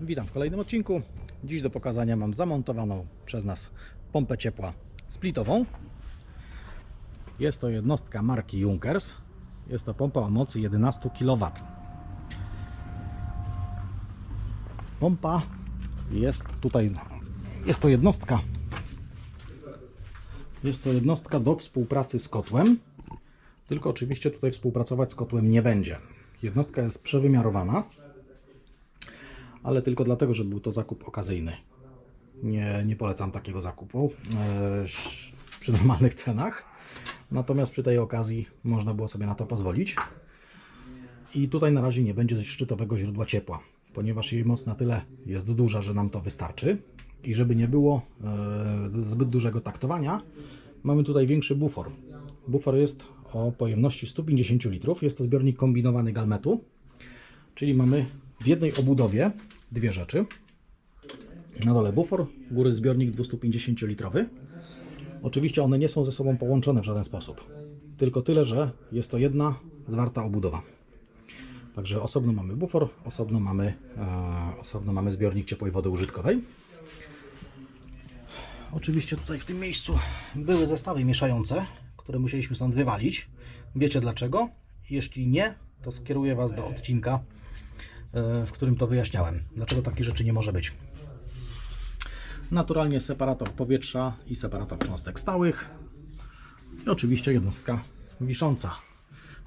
Witam w kolejnym odcinku. Dziś do pokazania mam zamontowaną przez nas pompę ciepła splitową. Jest to jednostka marki Junkers. Jest to pompa o mocy 11 kW. Pompa jest tutaj, jest to jednostka jest to jednostka do współpracy z kotłem, tylko oczywiście tutaj współpracować z kotłem nie będzie. Jednostka jest przewymiarowana, ale tylko dlatego, że był to zakup okazyjny. Nie, nie polecam takiego zakupu e, przy normalnych cenach. Natomiast przy tej okazji można było sobie na to pozwolić. I tutaj na razie nie będzie szczytowego źródła ciepła, ponieważ jej moc na tyle jest duża, że nam to wystarczy. I żeby nie było e, zbyt dużego taktowania, mamy tutaj większy bufor. Bufor jest o pojemności 150 litrów. Jest to zbiornik kombinowany galmetu, czyli mamy w jednej obudowie dwie rzeczy. Na dole bufor, góry zbiornik 250 litrowy. Oczywiście one nie są ze sobą połączone w żaden sposób. Tylko tyle, że jest to jedna zwarta obudowa. Także osobno mamy bufor, osobno mamy, e, osobno mamy zbiornik ciepłej wody użytkowej. Oczywiście tutaj w tym miejscu były zestawy mieszające, które musieliśmy stąd wywalić. Wiecie dlaczego? Jeśli nie, to skieruję Was do odcinka, w którym to wyjaśniałem. Dlaczego takich rzeczy nie może być. Naturalnie separator powietrza i separator cząstek stałych. I oczywiście jednostka wisząca.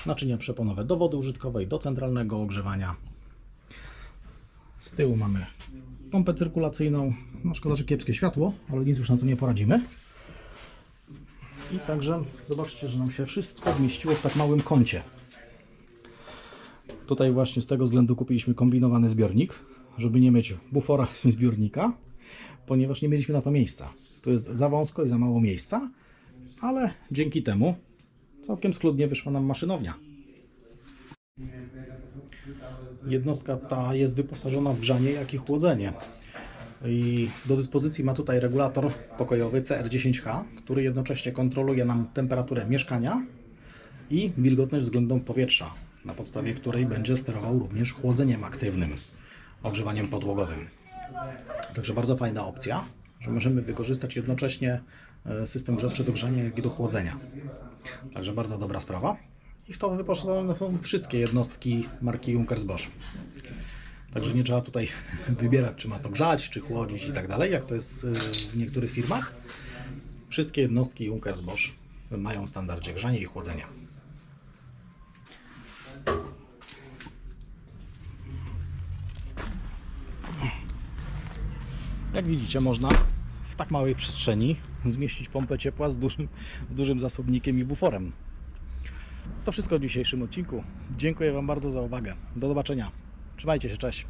Naczynia przeponowe do wody użytkowej, do centralnego ogrzewania. Z tyłu mamy pompę cyrkulacyjną. No szkoda, że kiepskie światło, ale nic już na to nie poradzimy. I także zobaczcie, że nam się wszystko zmieściło w tak małym kącie. Tutaj właśnie z tego względu kupiliśmy kombinowany zbiornik, żeby nie mieć bufora zbiornika, ponieważ nie mieliśmy na to miejsca. Tu jest za wąsko i za mało miejsca, ale dzięki temu całkiem schludnie wyszła nam maszynownia. Jednostka ta jest wyposażona w grzanie, jak i chłodzenie. I do dyspozycji ma tutaj regulator pokojowy CR10H, który jednocześnie kontroluje nam temperaturę mieszkania i wilgotność względną powietrza, na podstawie której będzie sterował również chłodzeniem aktywnym, ogrzewaniem podłogowym. Także bardzo fajna opcja, że możemy wykorzystać jednocześnie e, system grzewczy do grzania, jak i do chłodzenia. Także bardzo dobra sprawa. I w to wyposażone są wszystkie jednostki marki Junkers Bosch. Także nie trzeba tutaj wybierać, czy ma to grzać, czy chłodzić i tak dalej, jak to jest y, w niektórych firmach. Wszystkie jednostki Junkers Bosch mają w standardzie grzanie i chłodzenie. Jak widzicie, można w tak małej przestrzeni zmieścić pompę ciepła z dużym, z dużym zasobnikiem i buforem. To wszystko w dzisiejszym odcinku. Dziękuję Wam bardzo za uwagę. Do zobaczenia. Trzymajcie się, cześć.